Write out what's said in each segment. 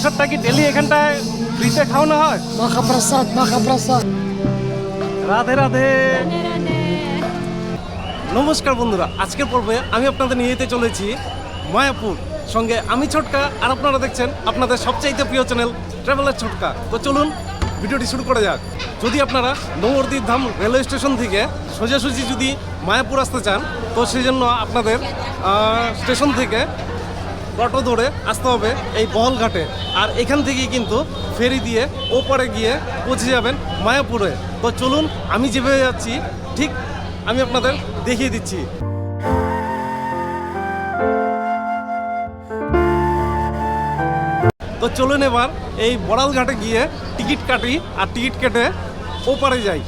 প্রসাদটা কি ডেলি এখানটায় ফ্রিতে খাওয়ানো হয়? মহাপ্রসাদ মহাপ্রসাদ। রাধে রাধে। নমস্কার বন্ধুরা আজকের পর্বে আমি আপনাদের নিয়ে যেতে চলেছি মায়াপুর সঙ্গে আমি ছোটকা আর আপনারা দেখছেন আপনাদের সবচাইতে প্রিয় চ্যানেল ট্রাভেলার ছোটকা। তো চলুন ভিডিওটি শুরু করা যাক। যদি আপনারা নবদ্বীপ ধাম রেলওয়ে স্টেশন থেকে সোজাসুজি যদি মায়াপুর আসতে চান তো সেই জন্য আপনাদের স্টেশন থেকে অটো ধরে আসতে হবে এই বহলঘাটে আর এখান থেকেই কিন্তু ফেরি দিয়ে ওপারে গিয়ে পৌঁছে যাবেন মায়াপুরে। তো চলুন, আমি যেভাবে যাচ্ছি, ঠিক আমি আপনাদের দেখিয়ে দিচ্ছি। তো চলুন এবার এই বড়াল ঘাটে গিয়ে টিকিট কাটি আর টিকিট কেটে ওপারে যাই।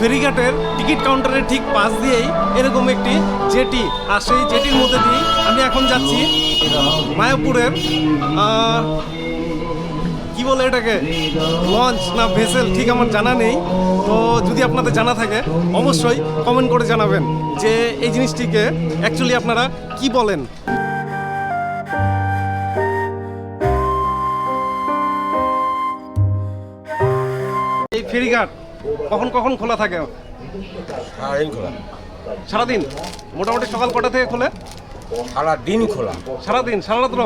ফেরিঘাটের টিকিট কাউন্টারের ঠিক পাশ দিয়েই এরকম একটি জেটি। আর সেই জেটির মধ্যে দিয়েই আমি এখন যাচ্ছি মায়াপুরের কি বলে এটাকে? লঞ্চ না ভেসেল, ঠিক আমার জানা নেই। তো যদি আপনাদের জানা থাকে, অবশ্যই কমেন্ট করে জানাবেন যে এই জিনিসটিকে অ্যাকচুয়ালি আপনারা কি বলেন। এই ফেরিঘাট কখন কখন খোলা থাকে? সারাদিন খোলা। সারাদিন? মোটামুটি সকাল কটা থেকে খোলে? সারাদিন খোলা। সারাদিন? সারা রাত্র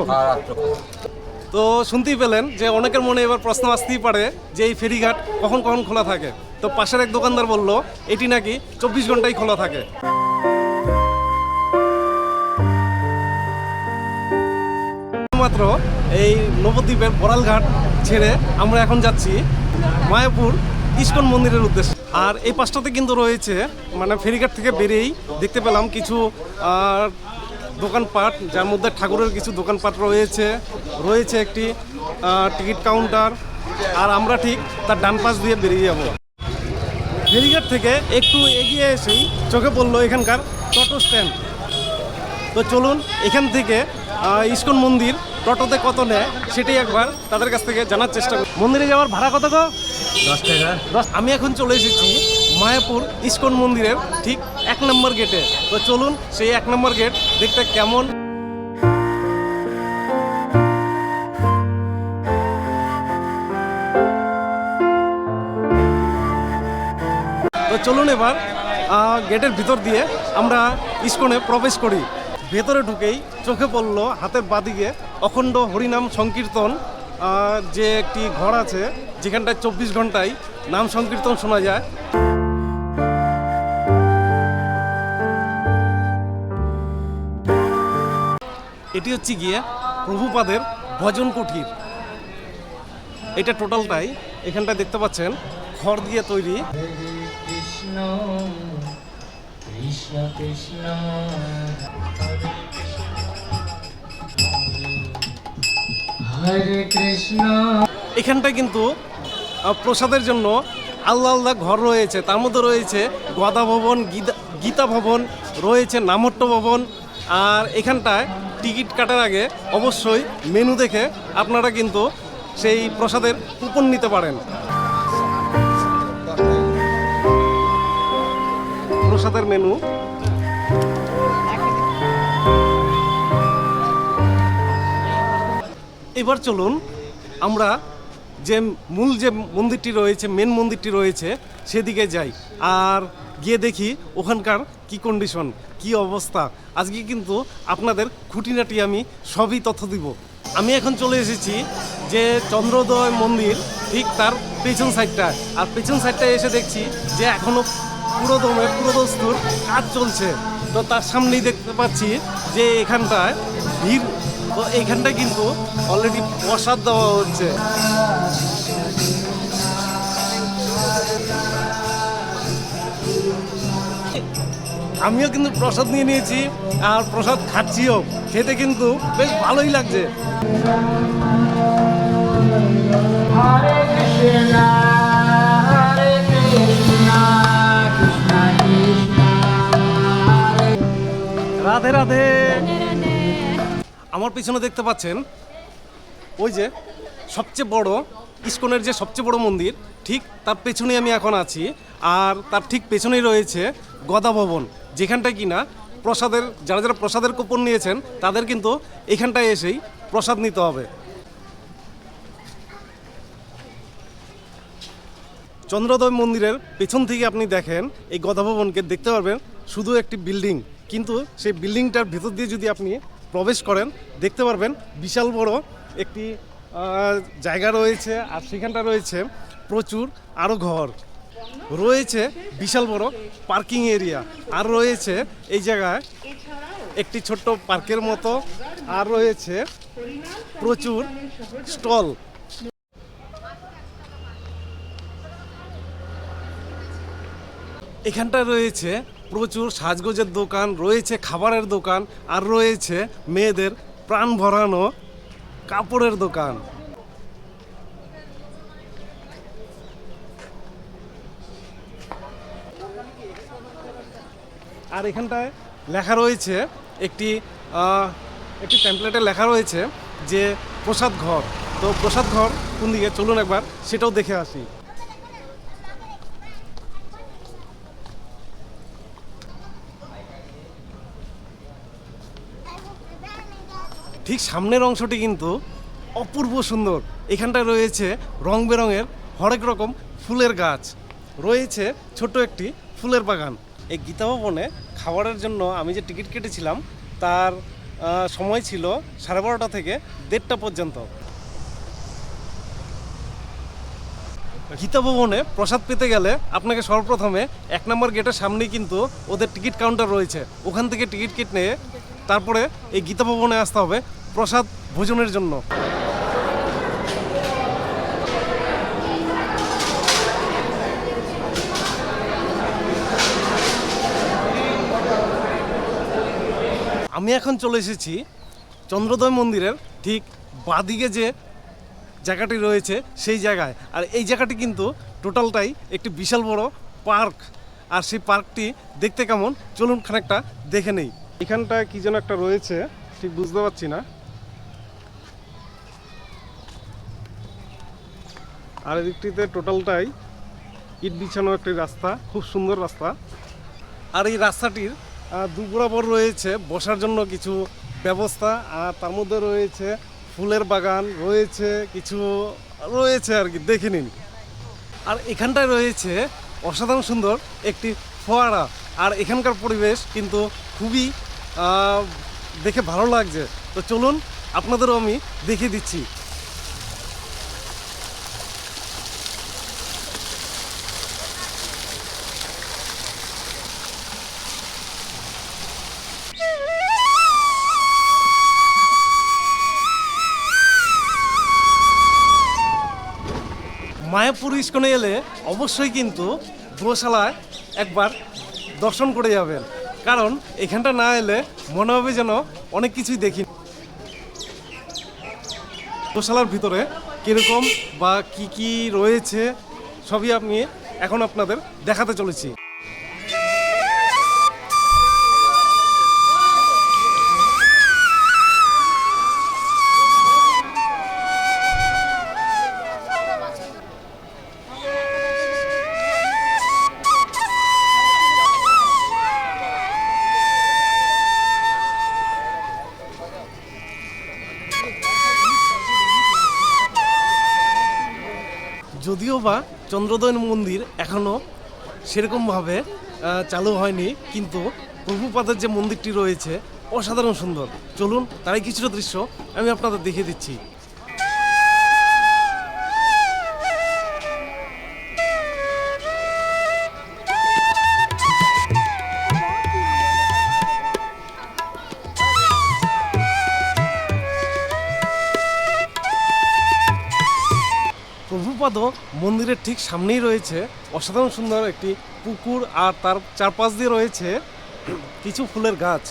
তো শুনতেই পেলেন যে অনেকের মনে এবার প্রশ্ন আসতেই পারে যে এই ফেরিঘাট কখন কখন খোলা থাকে। তো পাশের এক দোকানদার বলল এটি নাকি চব্বিশ ঘন্টাই খোলা থাকে। মাত্র এই নবদ্বীপের বড়ালঘাট ছেড়ে আমরা এখন যাচ্ছি মায়াপুর ইস্কন মন্দিরের উদ্দেশ্যে। আর এই পাশটাতে কিন্তু রয়েছে মানে ফেরিঘাট থেকে বেরিয়েই দেখতে পেলাম কিছু দোকানপাট, যার মধ্যে ঠাকুরের কিছু দোকানপাট রয়েছে রয়েছে একটি টিকিট কাউন্টার। আর আমরা ঠিক তার ডান পাশ দিয়ে বেরিয়ে যাব। ফেরিঘাট থেকে একটু এগিয়ে এসেই চোখে পড়ল এখানকার টোটো স্ট্যান্ড। তো চলুন এখান থেকে ইস্কন মন্দির টোটোতে কত নেয় সেটাই একবার তাদের কাছ থেকে জানার চেষ্টা করি। মন্দিরে যাওয়ার ভাড়া কত গো? দশ টাকা। দশ আমি এখন চলে এসেছি মায়াপুর ইস্কন মন্দিরের ঠিক এক নম্বর গেটে। তো চলুন সেই এক নম্বর গেট দেখতে কেমন। তো চলুন এবার গেটের ভিতর দিয়ে আমরা ইস্কনে প্রবেশ করি। ভেতরে ঢুকেই চোখে পড়ল হাতের বাদিকে অখণ্ড হরিনাম সংকীর্তন যে একটি ঘর আছে, যেখানটায় চব্বিশ ঘন্টায় নাম সংকীর্তন শোনা যায়। এটি হচ্ছে গিয়ে প্রভুপাদের ভজন কুঠির এটা টোটালটাই এখানটা দেখতে পাচ্ছেন খড় দিয়ে তৈরি। কৃষ্ণ কৃষ্ণ, হরে কৃষ্ণ এখানটায় কিন্তু প্রসাদের জন্য আলাদা আলাদা ঘর রয়েছে তার মধ্যে রয়েছে, গদা ভবন, গীতা গীতা ভবন রয়েছে, নামট্য ভবন। আর এখানটায় টিকিট কাটার আগে অবশ্যই মেনু দেখে আপনারা কিন্তু সেই প্রসাদের কুপন নিতে পারেন। প্রসাদের মেনু এবার চলুন আমরা যে মূল যে মন্দিরটি রয়েছে মেন মন্দিরটি রয়েছে, সেদিকে যাই। আর গিয়ে দেখি ওখানকার কি কন্ডিশন কি অবস্থা। আজকে কিন্তু আপনাদের খুঁটিনাটি আমি সবই তথ্য দিব। আমি এখন চলে এসেছি যে চন্দ্রোদয় মন্দির, ঠিক তার পেছন সাইডটা আর পেছন সাইডটায় এসে দেখছি যে এখনও পুরো দমে পুরো দস্তুর কাজ চলছে। তো তার সামনেই দেখতে পাচ্ছি যে এখানটায় ভিড়, তো এইখানটায় কিন্তু অলরেডি প্রসাদ দেওয়া হচ্ছে। আমিও কিন্তু প্রসাদ নিয়ে নিয়েছি, আর প্রসাদ খাচ্ছিও। খেতে কিন্তু বেশ ভালোই লাগছে। হরে কৃষ্ণ রাধে রাধে। আমার পিছনে দেখতে পাচ্ছেন ওই যে সবচেয়ে বড় ইস্কনের যে সবচেয়ে বড় মন্দির ঠিক তার পেছনেই আমি এখন আছি। আর তার ঠিক পেছনেই রয়েছে গদা ভবন যেখানটা কিনা প্রসাদের যারা যারা প্রসাদের কুপন নিয়েছেন তাদের কিন্তু এখানটায় এসেই প্রসাদ নিতে হবে। চন্দ্রোদয় মন্দিরের পেছন থেকে আপনি দেখেন এই গদা ভবনকে দেখতে পারবেন শুধু একটি বিল্ডিং। কিন্তু সেই বিল্ডিংটার ভেতর দিয়ে যদি আপনি প্রবেশ করেন, দেখতে পারবেন বিশাল বড় একটি জায়গা রয়েছে আর সেখানটা রয়েছে প্রচুর আরও ঘর। রয়েছে বিশাল বড় পার্কিং এরিয়া আর রয়েছে এই জায়গায় একটি ছোট্ট পার্কের মতো আর রয়েছে প্রচুর স্টল। এখানটা রয়েছে প্রচুর সাজগোজের দোকান, রয়েছে খাবারের দোকান আর রয়েছে মেয়েদের প্রাণ ভরানো কাপড়ের দোকান। আর এখানটায় লেখা রয়েছে একটি একটি ট্যাম্পলেটে লেখা রয়েছে যে প্রসাদ ঘর। তো প্রসাদ ঘর কোন দিকে? চলুন একবার সেটাও দেখে আসি। ঠিক সামনের অংশটি কিন্তু অপূর্ব সুন্দর। এখানটায় রয়েছে রং বেরঙের হরেক রকম ফুলের গাছ। রয়েছে ছোট একটি ফুলের বাগান। এই গীতা ভবনে খাবারের জন্য আমি যে টিকিট কেটেছিলাম, তার সময় ছিল সাড়ে বারোটা থেকে দেড়টা পর্যন্ত। গীতা ভবনে প্রসাদ পেতে গেলে আপনাকে সর্বপ্রথমে এক নম্বর গেটের সামনেই কিন্তু ওদের টিকিট কাউন্টার রয়েছে। ওখান থেকে টিকিট কেটে তারপরে এই গীতা ভবনে আসতে হবে প্রসাদ ভোজনের জন্য। আমি এখন চলে এসেছি চন্দ্রোদয় মন্দিরের ঠিক বাদিকে যে জায়গাটি রয়েছে সেই জায়গায়। আর এই জায়গাটি কিন্তু টোটালটাই একটি বিশাল বড় পার্ক। আর সেই পার্কটি দেখতে কেমন? চলুন খানিকটা দেখে নেই। এখানটায় কি যেন একটা রয়েছে, ঠিক বুঝতে পারছি না। আর এদিকটিতে টোটালটাই ইট বিছানো একটি রাস্তা, খুব সুন্দর রাস্তা। আর এই রাস্তাটির দু বরাবর রয়েছে বসার জন্য কিছু ব্যবস্থা, আর তার মধ্যে রয়েছে ফুলের বাগান, রয়েছে কিছু, রয়েছে আর কি, দেখে নিন। আর এখানটায় রয়েছে অসাধারণ সুন্দর একটি ফোয়ারা আর এখানকার পরিবেশ কিন্তু খুবই দেখে ভালো লাগছে। তো চলুন আপনাদেরও আমি দেখিয়ে দিচ্ছি। মায়াপুর ইস্কনে এলে অবশ্যই কিন্তু গোশালায় একবার দর্শন করে যাবেন। কারণ এখানটা না এলে মনে হবে যেন অনেক কিছুই দেখি গোশালার ভিতরে কীরকম বা কি কি রয়েছে, সবই আপনি এখন আপনাদের দেখাতে চলেছি। যদিও বা চন্দ্রোদয় মন্দির এখনও সেরকমভাবে চালু হয়নি, কিন্তু প্রভুপাদের যে মন্দিরটি রয়েছে, অসাধারণ সুন্দর। চলুন, তারাই কিছুটা দৃশ্য আমি আপনাদের দেখিয়ে দিচ্ছি। প্রভুপাদ মন্দিরের ঠিক সামনেই রয়েছে। অসাধারণ সুন্দর একটি পুকুর আর তার চারপাশ দিয়ে রয়েছে কিছু ফুলের গাছ।